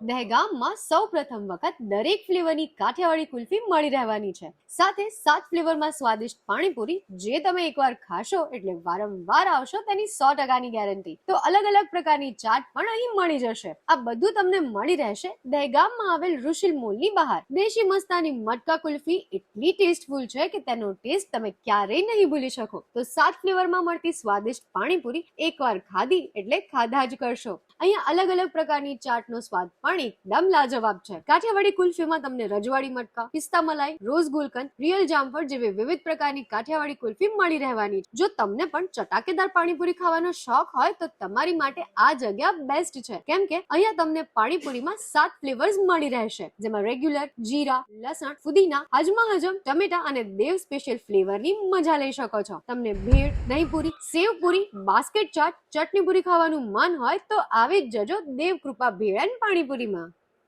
દહેગામમાં સૌ પ્રથમ વખત દરેક ફ્લેવરની કાઠિયાવાડી કુલ્ફી મળી રહેવાની છે. સાથે સાત ફ્લેવરમાં સ્વાદિષ્ટ પાણીપુરી જે તમે એકવાર ખાશો એટલે વારંવાર આવશો તેની સો ટકાની ગેરંટી તો અલગ અલગ પ્રકારની ચાટ પણ અહીં મળી જશે. આ બધું તમને મળી રહેશે દહેગામમાં આવેલ ઋષિલ મોલની બહાર. દેશી મસ્તાની મટકા કુલ્ફી એટલી ટેસ્ટફુલ છે કે તેનો ટેસ્ટ તમે ક્યારેય નહીં ભૂલી શકો. તો સાત ફ્લેવરમાં મળતી સ્વાદિષ્ટ પાણીપુરી એકવાર ખાધી એટલે ખાધા જ કરશો. અહીંયા અલગ અલગ પ્રકારની ચાટનો સ્વાદ પણ એકદમ લાજવાબ છે. કાઠિયાવાડી કુલ્ફીમાં તમને રજવાડી મટકા, પિસ્તા મલાઈ, રોઝ ગુલકંદ, રિયલ જામફળ જેવી વિવિધ પ્રકારની કાઠિયાવાડી કુલ્ફી મળી રહેવાની જો તમને પણ ચટાકેદાર પાણીપુરી ખાવાનો શોખ હોય તો તમારી માટે આ જગ્યા બેસ્ટ છે. કેમ કે અહીંયા તમને પાણીપુરીમાં સાત ફ્લેવર્સ મળી રહેશે. જેમાં રેગ્યુલર જીરા, લસણ, ફુદીના, હજમા હજમ, ટમેટા અને દેવ સ્પેશિયલ ફ્લેવરની મજા લઈ શકો છો. તમને ભેળ, દહીંપુરી સેવ પૂરી બાસ્કેટ ચાટ ચટણી પૂરી ખાવાનું મન હોય તો આવી જ જજો દેવ કૃપા ભેળ એન્ડ પાણીપુરીમાં